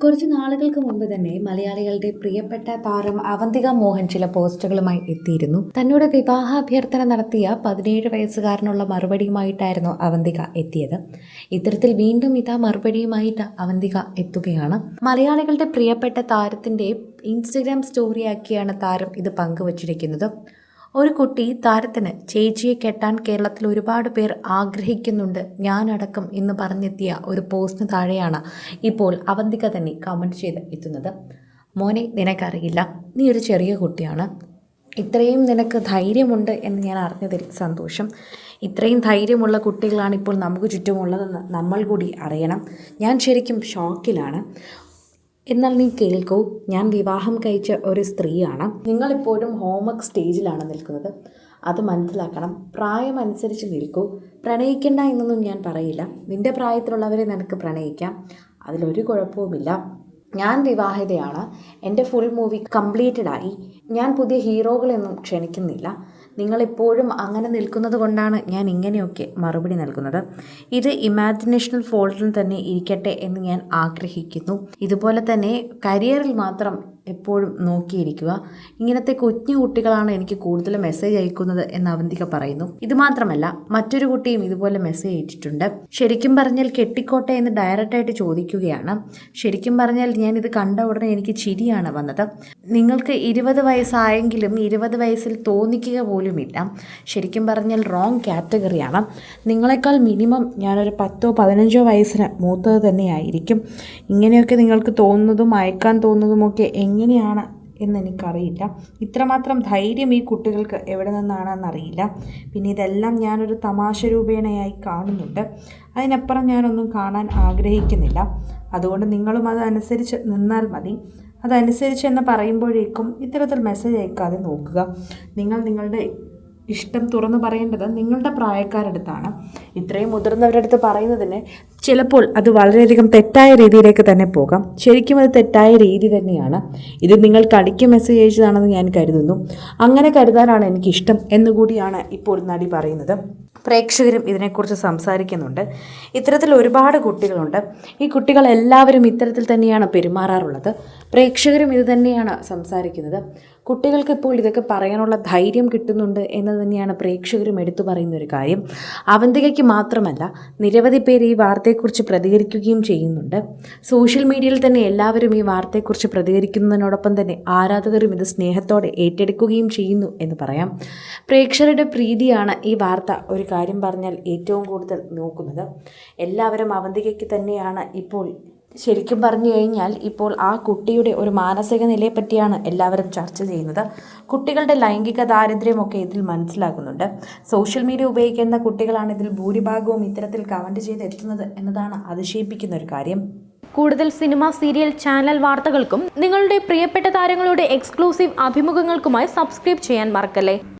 കുറച്ച് നാളുകൾക്ക് മുമ്പ് തന്നെ മലയാളികളുടെ പ്രിയപ്പെട്ട താരം അവന്തിക മോഹൻ ചില പോസ്റ്റുകളുമായി എത്തിയിരുന്നു. തന്നോട് വിവാഹാഭ്യർത്ഥന നടത്തിയ പതിനേഴ് വയസ്സുകാരനുള്ള മറുപടിയുമായിട്ടായിരുന്നു അവന്തിക എത്തിയത്. ഇത്തരത്തിൽ വീണ്ടും ഇതാ മറുപടിയുമായിട്ട് അവന്തിക എത്തുകയാണ്. മലയാളികളുടെ പ്രിയപ്പെട്ട താരത്തിന്റെ ഇൻസ്റ്റഗ്രാം സ്റ്റോറിയാക്കിയാണ് താരം ഇത് പങ്കുവച്ചിരിക്കുന്നത്. ഒരു കുട്ടി താരത്തിന് ചേച്ചിയെ കെട്ടാൻ കേരളത്തിൽ ഒരുപാട് പേർ ആഗ്രഹിക്കുന്നുണ്ട്. ഞാനടക്കം എന്ന് പറഞ്ഞെത്തിയ ഒരു പോസ്റ്റിന് താഴെയാണ് ഇപ്പോൾ അവന്തിക തന്നെ കമന്റ് ചെയ്ത് എത്തുന്നത്. മോനെ നിനക്കറിയില്ല. നീ ഒരു ചെറിയ കുട്ടിയാണ്. ഇത്രയും നിനക്ക് ധൈര്യമുണ്ട് എന്ന് ഞാൻ അറിഞ്ഞതിൽ സന്തോഷം. ഇത്രയും ധൈര്യമുള്ള കുട്ടികളാണ് ഇപ്പോൾ നമുക്ക് ചുറ്റുമുള്ളതെന്ന് നമ്മൾ കൂടി അറിയണം. ഞാൻ ശരിക്കും ഷോക്കിലാണ്. എന്നാൽ നീ കേൾക്കൂ ഞാൻ വിവാഹം കഴിച്ച ഒരു സ്ത്രീയാണ്. നിങ്ങളിപ്പോഴും ഹോംവർക്ക് സ്റ്റേജിലാണ് നിൽക്കുന്നത്. അത് മനസ്സിലാക്കണം. പ്രായമനുസരിച്ച് നിൽക്കൂ. പ്രണയിക്കണ്ട എന്നൊന്നും ഞാൻ പറയില്ല. നിന്റെ പ്രായത്തിലുള്ളവരെ നിനക്ക് പ്രണയിക്കാം. അതിലൊരു കുഴപ്പവുമില്ല. ഞാൻ വിവാഹിതയാണ്. എന്റെ ഫുൾ മൂവി കംപ്ലീറ്റഡ് ആയി. ഞാൻ പുതിയ ഹീറോകളെയൊന്നും ക്ഷണിക്കുന്നില്ല. നിങ്ങളിപ്പോഴും അങ്ങനെ നിൽക്കുന്നത് കൊണ്ടാണ് ഞാൻ ഇങ്ങനെയൊക്കെ മറുപടി നൽകുന്നത്. ഇത് ഇമാജിനേഷണൽ ഫോൾട്ടിൽ തന്നെ ഇരിക്കട്ടെ എന്ന് ഞാൻ ആഗ്രഹിക്കുന്നു. ഇതുപോലെ തന്നെ കരിയറിൽ മാത്രം എപ്പോഴും നോക്കിയിരിക്കുക. ഇങ്ങനത്തെ കുഞ്ഞു കുട്ടികളാണ് എനിക്ക് കൂടുതൽ മെസ്സേജ് അയക്കുന്നത് എന്ന് അവന്തിക പറയുന്നു. ഇത് മാത്രമല്ല മറ്റൊരു കുട്ടിയും ഇതുപോലെ മെസ്സേജ് അയച്ചിട്ടുണ്ട്. ശരിക്കും പറഞ്ഞാൽ കെട്ടിക്കോട്ടെ എന്ന് ഡയറക്റ്റായിട്ട് ചോദിക്കുകയാണ്. ശരിക്കും പറഞ്ഞാൽ ഞാൻ ഇത് കണ്ട ഉടനെ എനിക്ക് ചിരിയാണ് വന്നത്. നിങ്ങൾക്ക് ഇരുപത് വയസ്സായെങ്കിലും ഇരുപത് വയസ്സിൽ തോന്നിക്കുക പോലുമില്ല. ശരിക്കും പറഞ്ഞാൽ റോങ് കാറ്റഗറിയാണ് നിങ്ങളെക്കാൾ മിനിമം ഞാനൊരു പത്തോ പതിനഞ്ചോ വയസ്സിന് മൂത്തത് തന്നെയായിരിക്കും. ഇങ്ങനെയൊക്കെ നിങ്ങൾക്ക് തോന്നുന്നതും അയക്കാൻ തോന്നുന്നതുമൊക്കെ എങ്ങനെയാണ് എന്നെനിക്കറിയില്ല. ഇത്രമാത്രം ധൈര്യം ഈ കുട്ടികൾക്ക് എവിടെ നിന്നാണെന്നറിയില്ല. പിന്നെ ഇതെല്ലാം ഞാനൊരു തമാശ രൂപേണയായി കാണുന്നുണ്ട്. അതിനപ്പുറം ഞാനൊന്നും കാണാൻ ആഗ്രഹിക്കുന്നില്ല. അതുകൊണ്ട് നിങ്ങളും അതനുസരിച്ച് നിന്നാൽ മതി. അതനുസരിച്ച് എന്ന് പറയുമ്പോഴേക്കും ഇത്തരത്തിൽ മെസ്സേജ് അയക്കാതെ നോക്കുക. നിങ്ങൾ നിങ്ങളുടെ ഇഷ്ടം തുറന്നു പറയേണ്ടത് നിങ്ങളുടെ പ്രായക്കാരടുത്താണ്. ഇത്രയും മുതിർന്നവരടുത്ത് പറയുന്നതിന് ചിലപ്പോൾ അത് വളരെയധികം തെറ്റായ രീതിയിലേക്ക് തന്നെ പോകാം. ശരിക്കും അത് തെറ്റായ രീതി തന്നെയാണ്. ഇത് നിങ്ങൾ കടിക്ക് മെസ്സേജ് അയച്ചതാണെന്ന് ഞാൻ കരുതുന്നു. അങ്ങനെ കരുതാനാണ് എനിക്കിഷ്ടം എന്നുകൂടിയാണ് ഇപ്പോൾ നടി പറയുന്നത്. പ്രേക്ഷകരും ഇതിനെക്കുറിച്ച് സംസാരിക്കുന്നുണ്ട്. ഇത്തരത്തിൽ ഒരുപാട് കുട്ടികളുണ്ട്. ഈ കുട്ടികൾ എല്ലാവരും ഇത്തരത്തിൽ തന്നെയാണ് പെരുമാറാറുള്ളത്. പ്രേക്ഷകരും ഇത് തന്നെയാണ് സംസാരിക്കുന്നത്. കുട്ടികൾക്ക് ഇപ്പോൾ ഇതൊക്കെ പറയാനുള്ള ധൈര്യം കിട്ടുന്നുണ്ട് എന്ന് തന്നെയാണ് പ്രേക്ഷകരും എടുത്തു പറയുന്ന ഒരു കാര്യം. അവന്തികയ്ക്ക് മാത്രമല്ല നിരവധി പേര് ഈ വാർത്തയെക്കുറിച്ച് പ്രതികരിക്കുകയും ചെയ്യുന്നുണ്ട്. സോഷ്യൽ മീഡിയയിൽ തന്നെ എല്ലാവരും ഈ വാർത്തയെക്കുറിച്ച് പ്രതികരിക്കുന്നതിനോടൊപ്പം തന്നെ ആരാധകരും ഇത് സ്നേഹത്തോടെ ഏറ്റെടുക്കുകയും ചെയ്യുന്നു എന്ന് പറയാം. പ്രേക്ഷകരുടെ പ്രീതിയാണ് ഈ വാർത്ത ഒരു കാര്യം പറഞ്ഞാൽ ഏറ്റവും കൂടുതൽ നോക്കുന്നത് എല്ലാവരും അവന്തികയ്ക്ക് തന്നെയാണ് ഇപ്പോൾ ശരിക്കും പറഞ്ഞു കഴിഞ്ഞാൽ ഇപ്പോൾ ആ കുട്ടിയുടെ ഒരു മാനസിക നിലയെ പറ്റിയാണ് എല്ലാവരും ചർച്ച ചെയ്യുന്നത്. കുട്ടികളുടെ ലൈംഗിക ദാരിദ്ര്യമൊക്കെ ഇതിൽ മനസ്സിലാക്കുന്നുണ്ട്. സോഷ്യൽ മീഡിയ ഉപയോഗിക്കുന്ന കുട്ടികളാണ് ഇതിൽ ഭൂരിഭാഗവും ഇത്തരത്തിൽ കമന്റ് ചെയ്ത് എത്തുന്നത് എന്നതാണ് അതിശയിപ്പിക്കുന്ന ഒരു കാര്യം. കൂടുതൽ സിനിമ സീരിയൽ ചാനൽ വാർത്തകൾക്കും നിങ്ങളുടെ പ്രിയപ്പെട്ട താരങ്ങളുടെ എക്സ്ക്ലൂസീവ് അഭിമുഖങ്ങൾക്കുമായി സബ്സ്ക്രൈബ് ചെയ്യാൻ മറക്കല്ലേ?